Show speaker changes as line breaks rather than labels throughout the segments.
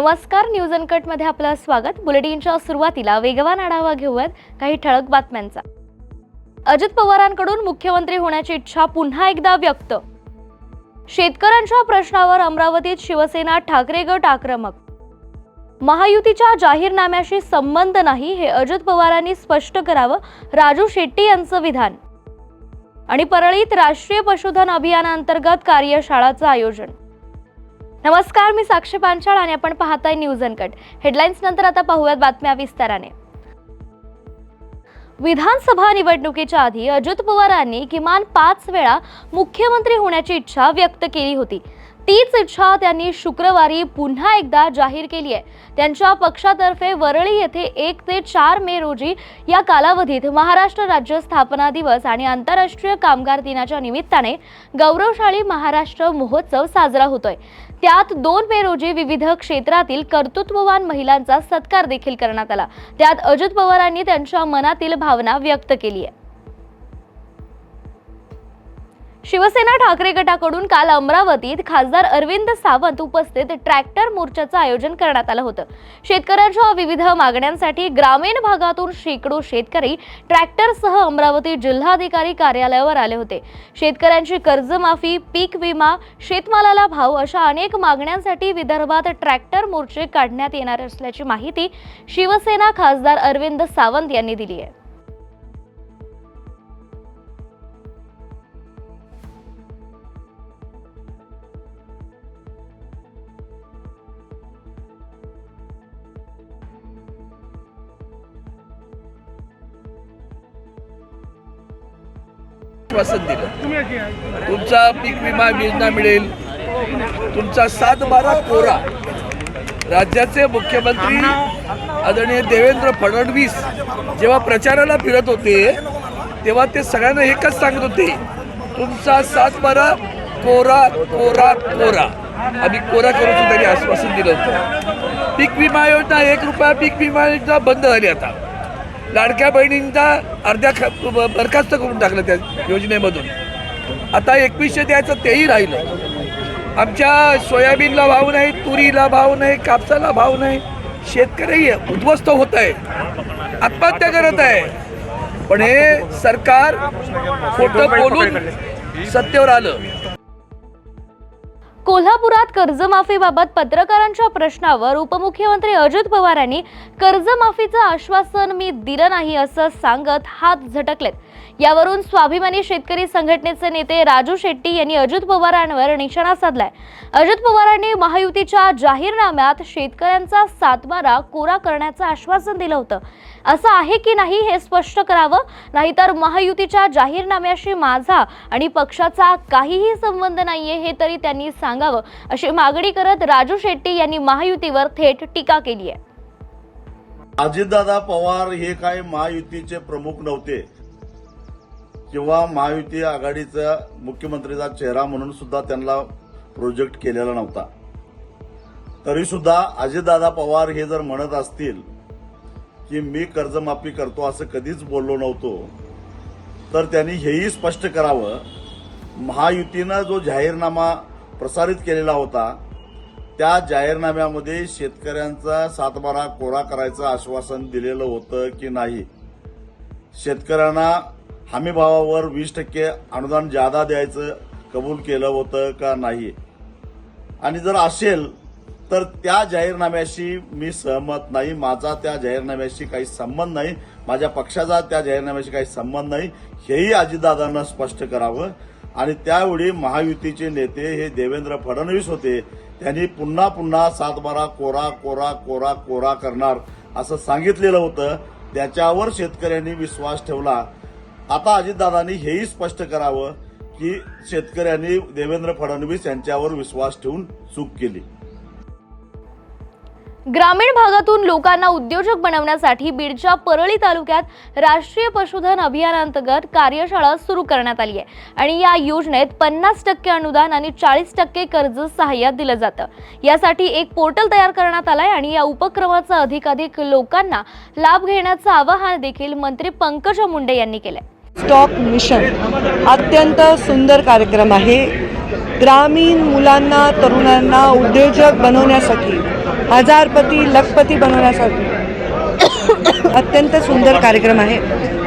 नमस्कार न्यूज अनकटमध्ये आपलं स्वागत. बुलेटिनच्या सुरुवातीला वेगवान आढावा घेऊयात काही ठळक बातम्यांचा. अजित पवारांकडून मुख्यमंत्री होण्याची इच्छा पुन्हा एकदा व्यक्त. शेतकऱ्यांच्या प्रश्नावर अमरावतीत शिवसेना ठाकरे गट आक्रमक. महायुतीच्या जाहीरनाम्याशी संबंध नाही हे अजित पवारांनी स्पष्ट करावं राजू शेट्टी यांचं विधान. आणि परळीत राष्ट्रीय पशुधन अभियानांतर्गत कार्यशाळाचं आयोजन. नमस्कार मी साक्षी पांचाळ आणि आपण पाहताय न्यूज अनकट हेडलाईन्स नंतर आता पाहूयात बातम्या विस्ताराने. विधानसभा निवडणुकीच्या आधी अजित पवारांनी किमान पाच वेळा मुख्यमंत्री होण्याची इच्छा व्यक्त केली होती. तीच इच्छा त्यांनी शुक्रवारी पुन्हा एकदा जाहीर केली आहे. त्यांच्या पक्षातर्फे वरळी येथे एक ते चार मे रोजी या कालावधीत महाराष्ट्र राज्य स्थापना दिवस आणि आंतरराष्ट्रीय कामगार दिनाच्या निमित्ताने गौरवशाळी महाराष्ट्र महोत्सव साजरा होतोय. त्यात दोन मे रोजी विविध क्षेत्रातील कर्तृत्ववान महिलांचा सत्कार देखील करण्यात आला. त्यात अजित पवारांनी त्यांच्या मनातील भावना व्यक्त केली आहे. शिवसेना ठाकरे गटाकडून काल अमरावतीत खासदार अरविंद सावंत उपस्थित ट्रॅक्टर मोर्चाचं आयोजन करण्यात आलं होतं. शेतकऱ्यांच्या विविध मागण्यांसाठी ग्रामीण भागातून शेकडो शेतकरी ट्रॅक्टरसह अमरावती जिल्हाधिकारी कार्यालयावर आले होते. शेतकऱ्यांची कर्जमाफी पीक विमा शेतमालाला भाव अशा अनेक मागण्यांसाठी विदर्भात ट्रॅक्टर मोर्चे काढण्यात येणार असल्याची माहिती शिवसेना खासदार अरविंद सावंत यांनी दिली आहे.
आश्वासन दिलं. तुमचा पीक विमा योजना मिळेल. तुमचा सात बारा कोरा. राज्याचे मुख्यमंत्री आदरणीय देवेंद्र फडणवीस जेव्हा प्रचाराला फिरत होते तेव्हा ते सगळ्यांना एकच सांगत होते तुमचा सात बारा कोरा कोरा कोरा. आम्ही कोरा करून त्यांनी आश्वासन दिलं होतं. पीक विमा योजना एक रुपया पीक विमा योजना बंद झाली आता. लाडक्या बहिणींचा अर्ध्या ख बरखास्त करून टाकलं त्या योजनेमधून. आता एकवीसशे द्यायचं तेही राहिलं. आमच्या सोयाबीनला भाव नाही तुरीला भाव नाही कापसाला भाव नाही. शेतकरी उद्ध्वस्त होत आहे. आत्महत्या करत आहे. पण हे सरकार खोटं बोलून सत्तेवर आलं.
कोल्हापुरात कर्जमाफीबाबत पत्रकारांच्या प्रश्नावर उपमुख्यमंत्री अजित पवार यांनी कर्जमाफीचं आश्वासन मी दिलं नाही असं सांगत हात झटकलेत. यावरून स्वाभिमानी शेतकरी संघटनेचे नेते राजू शेट्टी यांनी अजित पवारांवर निशाणा साधलाय. अजित पवारांनी महायुतीच्या जाहीरनाम्यात शेतकऱ्यांचा सातबारा कोरा करण्याचं आश्वासन दिलं होतं. असं आहे की नाही हे स्पष्ट करावं? नाहीतर महायुतीच्या जाहीरनाम्याशी माझा आणि पक्षाचा काहीही संबंध नाहीये हे तरी त्यांनी सांगावं. अशी मागणी करत राजू शेट्टी यांनी महायुतीवर थेट टीका केली आहे.
अजितदादा पवार हे काय महायुतीचे प्रमुख नव्हते? किंवा महायुती आघाडीचा मुख्यमंत्रीचा चेहरा म्हणून सुद्धा त्यांना प्रोजेक्ट केलेला नव्हता. तरी सुद्धा अजितदादा पवार हे जर म्हणत असतील की मी कर्जमाफी करतो असं कधीच बोललो नव्हतो. तर त्यांनी हेही स्पष्ट करावं. महायुतीनं जो जाहीरनामा प्रसारित केलेला होता त्या जाहीरनाम्यामध्ये शेतकऱ्यांचा सातबारा कोरा करायचं आश्वासन दिलेलं होतं की नाही? शेतकऱ्यांना हमीभावावर वीस टक्के अनुदान जादा द्यायचं कबूल केलं होतं का नाही? आणि जर असेल तर त्या जाहीरनाम्याशी मी सहमत नाही. माझा त्या जाहीरनाम्याशी काही संबंध नाही. माझ्या पक्षाचा त्या जाहीरनाम्याशी काही संबंध नाही. हेही अजितदादांना स्पष्ट करावं. आणि त्यावेळी महायुतीचे नेते हे देवेंद्र फडणवीस होते. त्यांनी पुन्हा पुन्हा सातबारा कोरा कोरा कोरा कोरा करणार असं सांगितलेलं होतं. त्याच्यावर शेतकऱ्यांनी विश्वास ठेवला. आता अजितदादांनी हेही स्पष्ट करावं की शेतकऱ्यांनी देवेंद्र फडणवीस यांच्यावर विश्वास ठेवून चूक केली.
ग्रामीण भागातून लोकांना उद्योजक बनवण्यासाठी बीडच्या परळी तालुक्यात राष्ट्रीय पशुधन अभियानांतर्गत कार्यशाळा सुरू करण्यात आली आहे. आणि या योजनेत पन्नास टक्के अनुदान आणि चाळीस टक्के कर्ज सहाय्य दिलं जातं. यासाठी एक पोर्टल तयार करण्यात आलाय आणि या उपक्रमाचा अधिकाधिक लोकांना लाभ घेण्याचं आवाहन देखील मंत्री पंकजा मुंडे यांनी केलंय.
स्टॉक मिशन अत्यंत सुंदर कार्यक्रम आहे. ग्रामीण मुलांना तरुणांना उद्योजक बनवण्यासाठी हजारपती लखपती बनवण्यासाठी अत्यंत सुंदर कार्यक्रम आहे.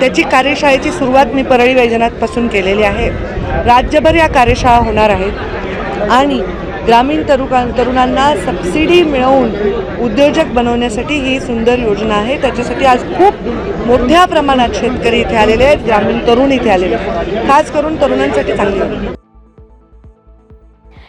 त्याची कार्यशाळेची सुरुवात मी परळी वैजनाथपासून केलेली आहे. राज्यभर या कार्यशाळा होणार आहेत. आणि ग्रामीण तरुका तरुणांना सबसिडी मिळवून उद्योजक बनवण्यासाठी ही सुंदर योजना आहे. त्याच्यासाठी आज खूप मोठ्या प्रमाणात शेतकरी इथे आलेले आहेत ग्रामीण तरुण इथे आलेले आहेत. खास करून तरुणांसाठी चांगली.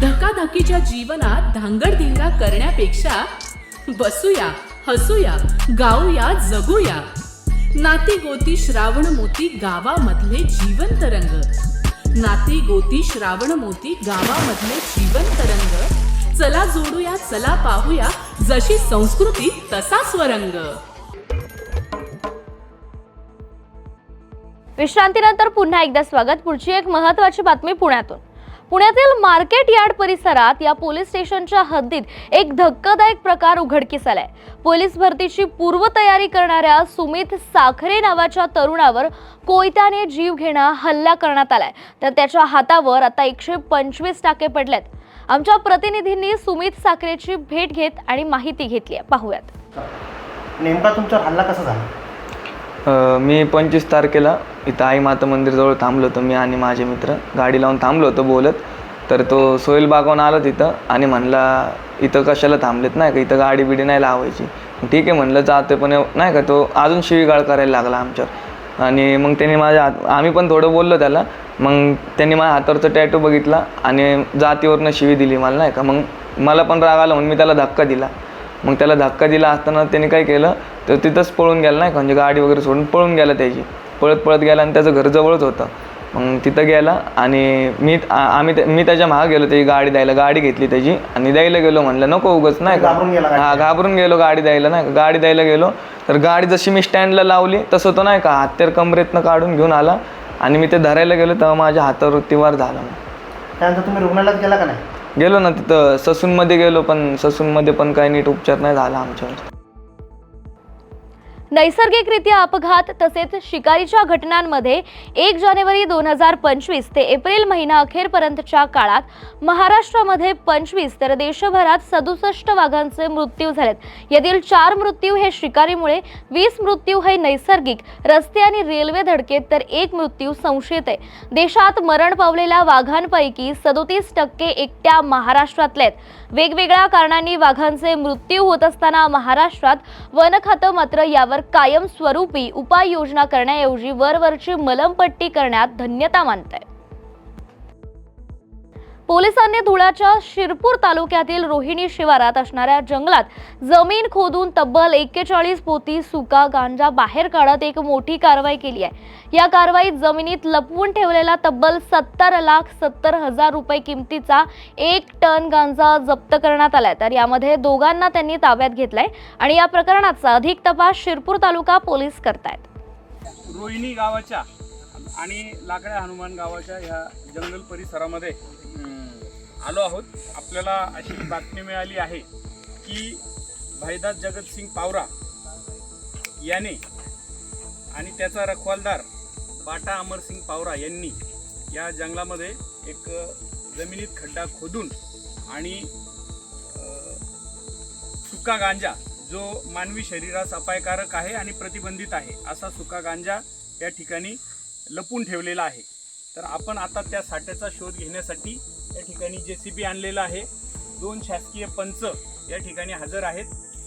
धकाधकीच्या जीवनात धांगडधिंगा करण्यापेक्षा बसूया हसूया गाऊया जगूया. नाती गोती श्रावण मोती गावामधले जीवन तरंग नाती गोती श्रावण मोती गावामधले जीवन तरंग चला जोडूया चला पाहूया जशी संस्कृती तसा स्वरंग.
विश्रांतीनंतर पुन्हा एकदा स्वागत. पुढची एक महत्वाची बातमी पुण्यातून. पुण्यातील मार्केट यार्ड परिसरात या पोलीस स्टेशनच्या हद्दीत एक धक्कादायक प्रकार उघडकीस आलाय. पोलीस भरतीची पूर्वतयारी करणाऱ्या सुमित साखरे नावाच्या तरुणावर कोयत्याने जीव घेणा हल्ला करण्यात आलाय. तर त्याच्या हातावर आता एकशे पंचवीस टाके पडलेत. आमच्या प्रतिनिधींनी सुमित साखरेची भेट घेत आणि माहिती घेतली आहे पाहूयात.
नेमका तुमच्यावर हल्ला कसा झाला?
मी पंचवीस तारखेला इथं आई माता मंदिरजवळ थांबलो होतो मी आणि माझे मित्र. गाडी लावून थांबलो होतो बोलत तर तो सोहेल बागवून आला तिथं आणि म्हणला इथं कशाला थांबलेत? नाही का? इथं गाडी बिडी नाही लावायची. ठीक आहे म्हणलं जाते पण नाही का तो अजून शिवीगाळ करायला लागला आमच्यावर. आणि मग त्यांनी माझ्या हात आम्ही पण थोडं बोललो त्याला. मग त्यांनी माझ्या हातावरचा टॅटू बघितला आणि जातीवरनं शिवी दिली मला नाही का? मग मला पण राग आला म्हणून मी त्याला धक्का दिला. मग त्याला धक्का दिला असताना त्याने काय केलं? तर तिथंच पळून गेला नाही का? म्हणजे गाडी वगैरे सोडून पळून गेला त्याची. पळत पळत गेला आणि त्याचं घर जवळच होतं. मग तिथं गेला आणि मी आम्ही मी त्याच्यामागे गेलो त्याची गाडी द्यायला. गाडी घेतली त्याची आणि द्यायला गेलो म्हणलं नको उगच नाही का?
घाबरून गेला
हा घाबरून गेलो गाडी द्यायला नाही का? गाडी द्यायला गेलो. तर गाडी जशी मी स्टँडला लावली तसं तो नाही का हत्यार कमरेतनं काढून घेऊन आला. आणि मी ते धरायला गेलो तेव्हा माझ्या हातावर तिवार झाला.
त्यानंतर तुम्ही रुग्णालयात गेला का नाही?
गेलो ना तिथं ससूनमध्ये गेलो पण ससूनमध्ये पण काही नीट उपचार नाही झाला आमच्यावर.
नैसर्गिकरित्या अपघात तसेच शिकारीच्या घटनांमध्ये एक जानेवारी दोन हजार पंचवीस ते एप्रिल महिना अखेरपर्यंतच्या काळात महाराष्ट्रामध्ये पंचवीस तर देशभरात सदुसष्ट वाघांचे मृत्यू झालेत. यातील चार मृत्यू हे शिकारीमुळे वीस मृत्यू हे नैसर्गिक रस्ते आणि रेल्वे धडकेत तर एक मृत्यू संशयित आहे. देशात मरण पावलेल्या वाघांपैकी सदोतीस टक्के एकट्या महाराष्ट्रातले आहेत. वेगवेगळ्या कारणांनी वाघांचे मृत्यू होत असताना महाराष्ट्रात वन खातं मात्र यावर कायमस्वरूपी उपाययोजना करण्याऐवजी वरवरची मलमपट्टी करण्यात धन्यता मानत आहे पोलिसांनी धुळ्याच्या शिरपूर तालुक्यातील रोहिणी शिवारात असणाऱ्या जंगलात जमीन खोदून तब्बल एक्केचाळीस पोती सुका गांजा बाहेर काढत एक मोठी कारवाई केली आहे. या कारवाईत जमिनीत लपवून ठेवलेला तब्बल सत्तर लाख सत्तर हजार रुपये किमतीचा एक टन गांजा जप्त करण्यात आलाय. तर यामध्ये दोघांना त्यांनी ताब्यात घेतलाय आणि या प्रकरणाचा अधिक तपास शिरपूर तालुका पोलीस करतायत.
रोहिणी गावाच्या आणि लाकड्या हनुमान गावाच्या ह्या जंगल परिसरामध्ये आलो आहोत. आपल्याला अशी बातमी मिळाली आहे की भाईदास जगतसिंग पावरा याने आणि त्याचा रखवालदार बाटा अमरसिंग पावरा यांनी या जंगलामध्ये एक जमिनीत खड्डा खोदून आणि सुका गांजा जो मानवी शरीरास अपायकारक आहे आणि प्रतिबंधित आहे असा सुका गांजा या ठिकाणी लपून ठेवलेला आहे. तर आपण आता त्या साठ्याचा शोध घेण्यासाठी या ठिकाणी जे सी बी आणलेला आहे. दोन शासकीय पंच या ठिकाणी हजर आहेत.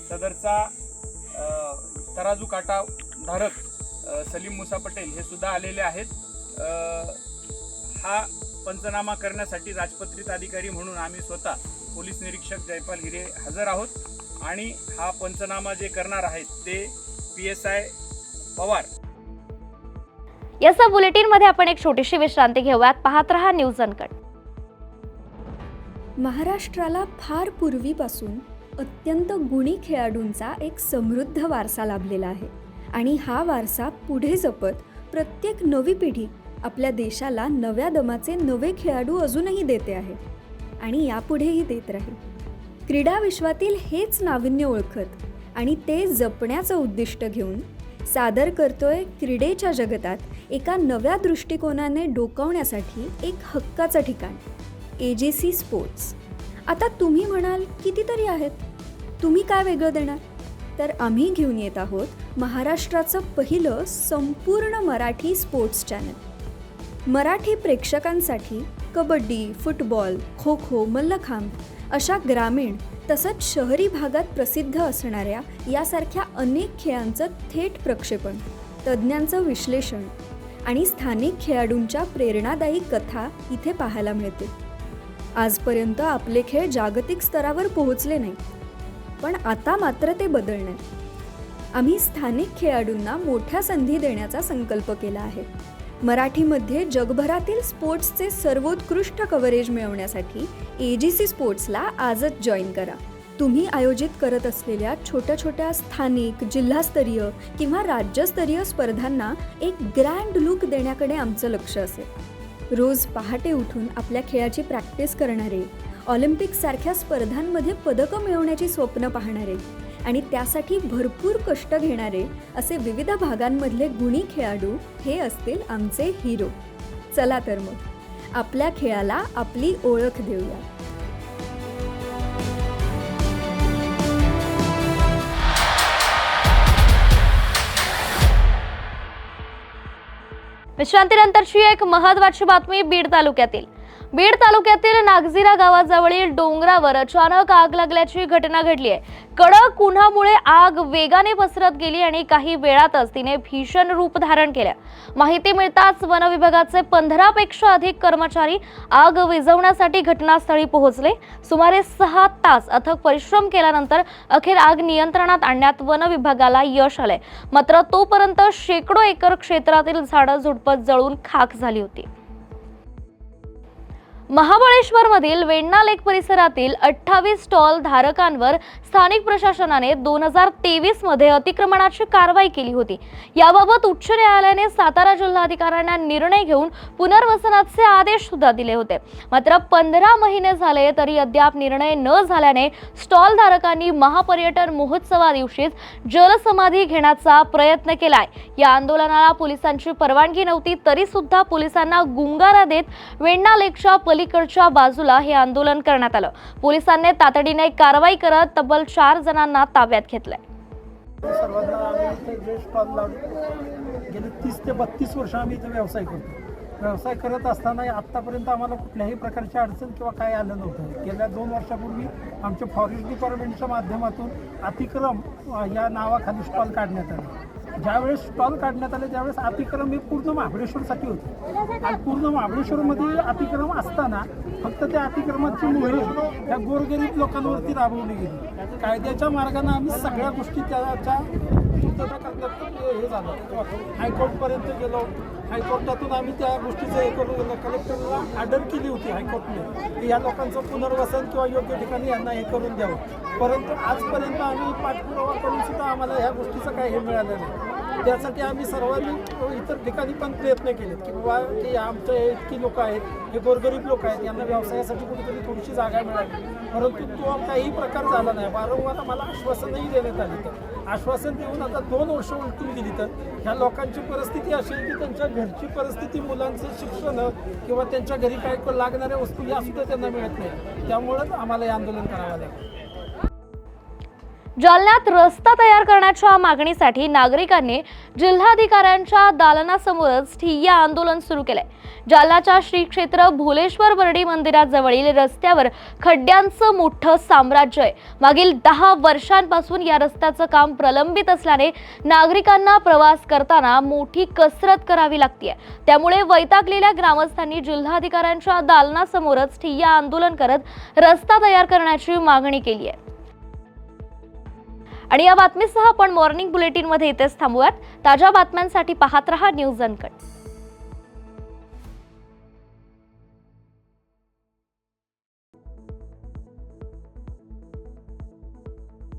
सदरचा तराजू काटा धारक सलीम मुसा पटेल हे सुद्धा आलेले आहेत. हा पंचनामा करण्यासाठी राजपत्रित अधिकारी म्हणून आम्ही स्वतः पोलीस निरीक्षक जयपाल हिरे हजर आहोत. आणि हा पंचनामा जे करणार आहेत ते पी एस आय पवार
याचा बुलेटिनमध्ये आपण एक छोटीशी विश्रांती घेऊयात. पाहत रहा न्यूज अनकट.
महाराष्ट्राला फार पूर्वीपासून अत्यंत गुणी खेळाडूंचा एक समृद्ध वारसा लाभलेला आहे. आणि हा वारसा पुढे जपत प्रत्येक नवी पिढी आपल्या देशाला नव्या दमाचे नवे खेळाडू अजूनही देते आहे. आणि यापुढेही देत राहील. क्रीडा विश्वातील हेच नाविन्य ओळखत आणि ते जपण्याचं उद्दिष्ट घेऊन सादर करतोय क्रीडेच्या जगतात एका नव्या दृष्टिकोनाने डोकावण्यासाठी एक हक्काचं ठिकाण ए जे सी स्पोर्ट्स आता तुम्ही म्हणाल कितीतरी आहेत? तुम्ही काय वेगळं देणार? तर आम्ही घेऊन येत आहोत महाराष्ट्राचं पहिलं संपूर्ण मराठी स्पोर्ट्स चॅनल मराठी प्रेक्षकांसाठी कबड्डी फुटबॉल खो खो मल्लखांब अशा ग्रामीण तसंच शहरी भागात प्रसिद्ध असणाऱ्या यासारख्या अनेक खेळांचं थेट प्रक्षेपण तज्ज्ञांचं विश्लेषण आणि स्थानिक खेळाडूंच्या प्रेरणादायी कथा इथे पाहायला मिळते. आजपर्यंत आपले खेळ जागतिक स्तरावर पोहोचले नाही पण आता मात्र ते बदलणे आम्ही स्थानिक खेळाडूंना मोठ्या संधी देण्याचा संकल्प केला आहे. मराठीमध्ये जगभरातील स्पोर्ट्सचे सर्वोत्कृष्ट कव्हरेज मिळवण्यासाठी ए जी सी स्पोर्ट्सला आजच जॉईन करा. तुम्ही आयोजित करत असलेल्या छोट्या छोट्या स्थानिक जिल्हास्तरीय किंवा राज्यस्तरीय स्पर्धांना एक ग्रँड लुक देण्याकडे आमचं लक्ष असेल. रोज पहाटे उठून आपल्या खेळाची प्रॅक्टिस करणारे ऑलिम्पिकसारख्या स्पर्धांमध्ये पदकं मिळवण्याची स्वप्न पाहणारे आणि त्यासाठी भरपूर कष्ट घेणारे असे विविध भागांमधले गुणी खेळाडू हे असतील आमचे हिरो चला तर मग आपल्या खेळाला आपली ओळख देऊया.
विश्रांतीनंतरची एक महत्वाची बातमी बीड तालुक्यातील. बीड तालुक्यातील नागझिरा गावाजवळील डोंगरावर अचानक आग लागल्याची घटना घडली आहे. कडक उन्हामुळे आग वेगाने पसरत गेली आणि काही वेळातच तिने भीषण रूप धारण केलं. माहिती मिळताच वनविभागाचे पंधरा पंधरापेक्षा अधिक कर्मचारी आग विझवण्यासाठी घटनास्थळी पोहोचले. सुमारे सहा तास अथक परिश्रम केल्यानंतर अखेर आग नियंत्रणात आणण्यात वन विभागाला यश आलंय. मात्र तोपर्यंत शेकडो एकर क्षेत्रातील झाडं झुडपत जळून खाक झाली होती. महाबळेश्वरमधील वेण्णा लेक परिसरातील अठ्ठावीस स्टॉल धारकांवर स्थानिक प्रशासनाने दोन हजार तेवीसमध्ये अतिक्रमणाची कारवाई केली होती. याबाबत उच्च न्यायालयाने सातारा जिल्हाधिकाऱ्यांना निर्णय घेऊन पुनर्वसनाचे आदेश सुद्धा दिले होते. मात्र पंधरा महिने झाले तरी अद्याप निर्णय न झाल्याने स्टॉल धारकांनी महापर्यटन महोत्सवा दिवशीच जलसमाधी घेण्याचा प्रयत्न केलाय. या आंदोलनाला पोलिसांची परवानगी नव्हती तरी सुद्धा पोलिसांना गुंगारा देत वेण्णा लेकच्या पलीकडच्या बाजूला हे आंदोलन करण्यात आलं. पोलिसांनी तातडीने कारवाई करत तब्बल चार जणांना ताब्यात घेतलंय.
सर्वांना आम्ही इथे जे स्टॉल लावून गेले तीस ते बत्तीस वर्ष आम्ही इथे व्यवसाय करतो. व्यवसाय करत असताना आत्तापर्यंत आम्हाला कुठल्याही प्रकारची अडचण किंवा काय आलं नव्हतं. गेल्या दोन वर्षापूर्वी आमच्या फॉरेस्ट डिपार्टमेंटच्या माध्यमातून अतिक्रम या नावाखाली स्टॉल काढण्यात आले. ज्यावेळेस स्टॉल काढण्यात आले त्यावेळेस अतिक्रम हे पूर्ण महाबळेश्वरसाठी होते. आणि पूर्ण महाबळेश्वरमध्ये अतिक्रम असताना फक्त त्या अतिक्रमाची मोहीम त्या गोरगरीब लोकांवरती राबवली गेली. कायद्याच्या मार्गाने आम्ही सगळ्या गोष्टी त्याच्या हे झालं हायकोर्टपर्यंत गेलो. हायकोर्टातून आम्ही त्या गोष्टीचं हे करून गेलो. कलेक्टरला ऑर्डर केली होती हायकोर्टने की या लोकांचं पुनर्वसन किंवा योग्य ठिकाणी यांना हे करून द्यावं. परंतु आजपर्यंत आम्ही पाठपुरावा करून सुद्धा आम्हाला ह्या गोष्टीचं काही हे मिळालं नाही. त्यासाठी आम्ही सर्वांनी इतर ठिकाणी पण प्रयत्न केलेत की बाबा की आमचे इतकी लोक आहेत हे गोरगरीब लोक आहेत यांना व्यवसायासाठी कुठेतरी थोडीशी जागा मिळाली. परंतु तो काही प्रकार झाला नाही. वारंवार आम्हाला आश्वासनही देण्यात आले तर आश्वासन देऊन आता दोन वर्ष उलटून गेली तर ह्या लोकांची परिस्थिती अशी आहे की त्यांच्या घरची परिस्थिती मुलांचं शिक्षण किंवा त्यांच्या घरी काय लागणाऱ्या वस्तू या सुद्धा त्यांना मिळत नाही. त्यामुळंच आम्हाला हे आंदोलन करावं लागेल.
जालन्यात रस्ता तयार करण्याच्या मागणीसाठी नागरिकांनी जिल्हाधिकाऱ्यांच्या दालनासमोरच ठिय्या आंदोलन सुरू केलंय. जालन्याच्या श्री क्षेत्र भोलेश्वर बर्डी मंदिराजवळील रस्त्यावर खड्ड्यांचं मोठं साम्राज्य आहे. मागील दहा वर्षांपासून या रस्त्याचं काम प्रलंबित असल्याने नागरिकांना प्रवास करताना मोठी कसरत करावी लागते त्यामुळे वैतागलेल्या ग्रामस्थांनी जिल्हाधिकाऱ्यांच्या दालनासमोरच ठिय्या आंदोलन करत रस्ता तयार करण्याची मागणी केली आहे आणि या बातमीसह आपण मॉर्निंग बुलेटिनमध्ये इथेच थांबूयात. ताज्या बातम्यांसाठी पाहत रहा न्यूज अनकट.